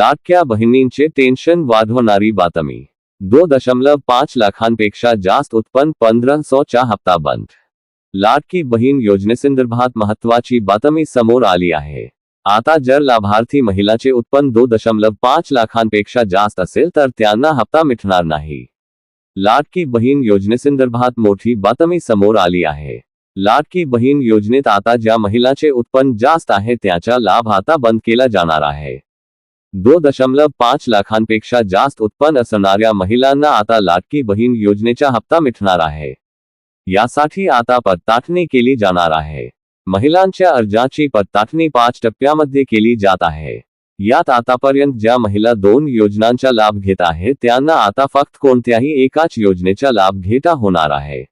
लाडक्या बहिणींचे टेन्शन वाढवणारी बातमी. दो दशमलव पाच लाखांपेक्षा जास्त उत्पन्न पंधराशोचा हप्ता बंद. लाडकी बहीण योजनेसंदर्भात महत्वाची बातमी समोर आली आहे. आता जर लाभार्थी महिलाचे उत्पन्न दो दशमलव पाच लाखांपेक्षा जास्त असेल तर त्यांना हप्ता मिळणार नाही. लाडकी बहीण योजनेसंदर्भात मोठी बातमी समोर आली आहे. लाडकी बहीण योजनेत आता ज्या महिलाचे उत्पन्न जास्त आहे त्याचा लाभ आता बंद केला जाणार आहे. दो दशमलव पाच लाखांपेक्षा जास्त उत्पन्न असणाऱ्या महिलांना आता लाटकी बहीण योजनेचा हप्ता मिटणार आहे. यासाठी आता पडताळणी केली जाणार आहे. महिलांच्या अर्जाची पडताळणी पाच टप्प्यामध्ये केली जात आहे. यात आतापर्यंत ज्या महिला दोन योजनांचा लाभ घेत आहेत त्यांना आता फक्त कोणत्याही एकाच योजनेचा लाभ घेता होणार आहे.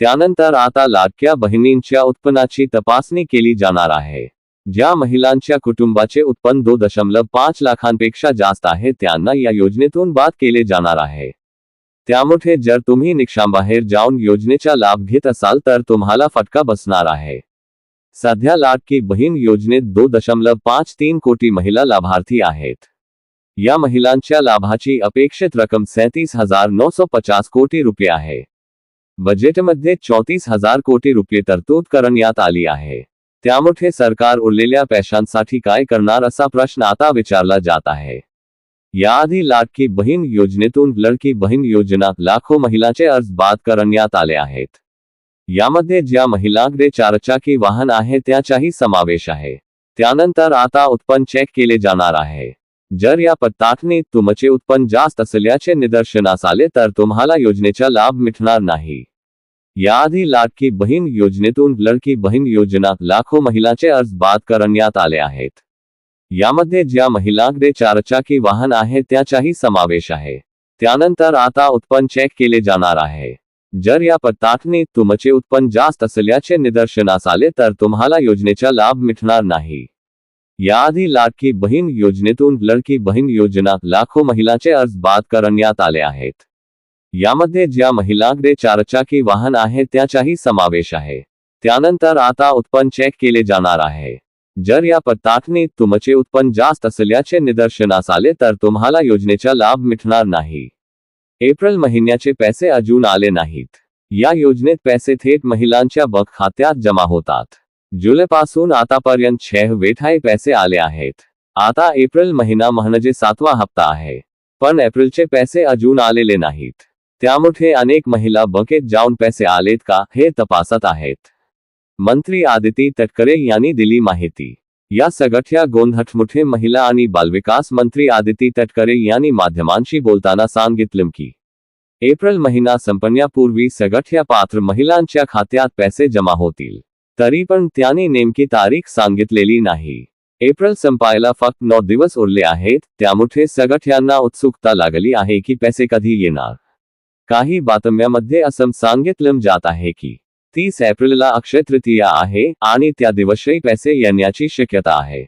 त्यानंतर आता लाटक्या बहिणींच्या उत्पन्नाची तपासणी केली जाणार आहे. ज्या महिलांच्या कुटुंबाचे उत्पन्न दो दशमलव पाच लाखांपेक्षा जास्त आहे त्यांना या योजनेतून बाद केले जाणार आहे. त्यामुळे जर तुम्ही निकषांबाहेर जाऊन योजनेचा लाभ घेत असाल तर तुम्हाला फटका बसणार आहे. सध्या लाडकी बहीण योजनेत दो दशमलव पाच तीन कोटी महिला लाभार्थी आहेत. या महिलांच्या लाभाची अपेक्षित रक्कम सैतीस हजार नऊशे पचास कोटी रुपये आहे. बजेटमध्ये चौतीस हजार कोटी रुपये तरतूद करण्यात आली आहे. त्यामुळे सरकार उरलेल्या पैशांसाठी काय करणार असा प्रश्न आता विचारला जात आहे. याआधी लाडकी बहीण योजनेतून लडकी बहीण योजना लाखो महिलांचे अर्ज बाद करण्यात आले आहेत. यामध्ये ज्या महिलांकडे चारचाकी वाहन आहे त्याचाही समावेश आहे. त्यानंतर आता उत्पन्न चेक केले जाणार आहे. जर या पडताळणीत तुमचे उत्पन्न जास्त असल्याचे निदर्शनास आले तर तुम्हाला योजनेचा लाभ मिळणार नाही. याआधी लाडकी बहीण योजनेतून लडकी बहीण योजनात लाखो महिलांचे अर्ज बाद करण्यात आले आहेत. यामध्ये ज्या महिलांकडे चारचाकी वाहन आहे त्याचाही समावेश आहे. त्यानंतर आता उत्पन्न चेक केले जाणार आहे. जर या पडताळणीत तुमचे उत्पन्न जास्त असल्याचे निदर्शनास आले तर तुम्हाला योजनेचा लाभ मिळणार नाही. याआधी लाडकी बहीण योजनेतून लडकी बहीण योजनात लाखो महिलांचे अर्ज बाद करण्यात आले आहेत. यामध्ये ज्या महिलांकडे चारचाकी वाहन आहे त्याचाही समावेश आहे. त्यानंतर आता उत्पन्न चेक केले जाणार आहे. जर या पडताळणीत तुमचे उत्पन्न जास्त असल्याचे निदर्शनास आले तर तुम्हाला योजनेचा लाभ मिळणार नाही. एप्रिल महिन्याचे पैसे अजून आले नाहीत. या योजनेत पैसे थेट महिलांच्या बँक खात्यात जमा होतात. जुलैपासून आतापर्यंत छह वेठाई पैसे आले आहेत. आता एप्रिल महिना म्हणजे सातवा हप्ता आहे. पण एप्रिलचे पैसे अजून आलेले नाहीत. त्यामुळे अनेक महिला बँकेत जाऊन पैसे आलेत का, हे तपासत आहेत. मंत्री आदिती तटकरे यांनी दिली माहिती. या सगळ्या गोंधळमुळे महिला आणि बालविकास मंत्री आदिती तटकरे यांनी माध्यमांशी बोलताना सांगितलं की, एप्रिल महिना संपण्यापूर्वी सगळ्या पात्र महिलांच्या खात्यात पैसे जमा होतील. तरी पण त्यांनी नेमकी तारीख सांगितलेली नाही. एप्रिल संपायला फक्त नऊ दिवस उरले आहेत त्यामुळे सगळ्यांना उत्सुकता लागली आहे की पैसे कधी येणार. काही बातम्यामध्ये असं सांगितलं जात आहे की तीस एप्रिलला अक्षय तृतीया आहे आणि त्या दिवशी पैसे येण्याची शक्यता आहे.